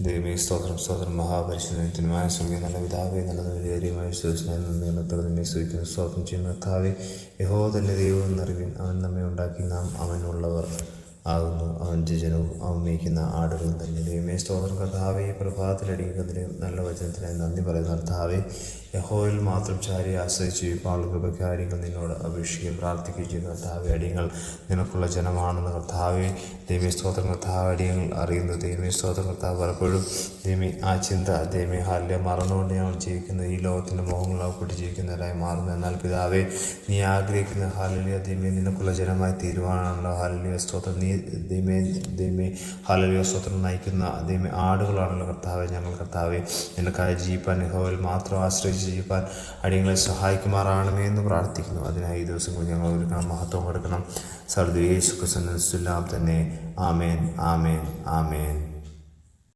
ദൈവമേ സ്തോത്രം സ്തോത്രം. മഹാപരിശുദ്ധമായ സ്വർഗീയ നല്ല പിതാവേ നല്ല വിചാരിയുമായ സ്നേഹം നന്ദികളത്തോടെ സ്വാഗതം ചെയ്യുന്ന കാവ്യ യഹോ തന്നെ ദൈവം എന്നറിവിൻ അവൻ നമ്മെ ഉണ്ടാക്കി. നാം അവനുള്ളവർ. ആകുന്നു. അവൻ ജനവും അവൻ മേയ്ക്കുന്ന ആടുകളും തന്നെ. ദൈവമേ സ്തോത്രം. കർത്താവെ പ്രഭാതത്തിലടിക്കുന്നതിന് നല്ല വചനത്തിനായി നന്ദി പറയുന്ന. കർത്താവെ യഹോയിൽ മാത്രം ചാരി ആശ്രയിച്ച് ജീവിക്കാനുള്ള കാര്യങ്ങൾ നിന്നോട് അപേക്ഷിക്കുകയും പ്രാർത്ഥിക്കുകയും ചെയ്യുന്ന. കർത്താവെ അടിയങ്ങൾ നിനക്കുള്ള ജനമാണെന്ന് കർത്താവെ ദൈവമേ സ്തോത്രം. കർത്താവ് അടിയങ്ങൾ അറിയുന്നു. ദൈവമേ സ്തോത്രം. കർത്താവ് പലപ്പോഴും ദൈവമേ ആ ചിന്ത ദൈവമേ ഹാലിലെ മറന്നുകൊണ്ട് ഞങ്ങൾ ജീവിക്കുന്നത് ഈ ലോകത്തിന്റെ മോഹങ്ങളാപ്പെട്ട് ജീവിക്കുന്നവരായി മാറുന്നു. എന്നാൽ പിതാവെ നീ ആഗ്രഹിക്കുന്ന ഹാലിലിയ ദൈവമേ നിനക്കുള്ള ജനമായി തീരുമാനമാണല്ലോ ഹാലിലിയ സ്തോത്രം. നീ ദൈവമേ ദൈമേ ഹാലലിയോ സ്വത്രം നയിക്കുന്ന ദൈമേ ആടുകളാണല്ലോ കർത്താവെ ഞങ്ങൾ കർത്താവെ. നിനക്കായി ജീവിപ്പാൻ യഹോവയിൽ മാത്രം ആശ്രയിച്ച് ജീവിപ്പാൻ അടിയങ്ങളെ സഹായിക്കുമാറാണമേ എന്ന് പ്രാർത്ഥിക്കുന്നു. അതിനായി ഈ ദിവസം കൂടി ഞങ്ങൾ ഒരുക്കണം മഹത്വം കൊടുക്കണം. സർദ് യേശു തന്നെ ആമേൻ ആമേൻ ആമേൻ.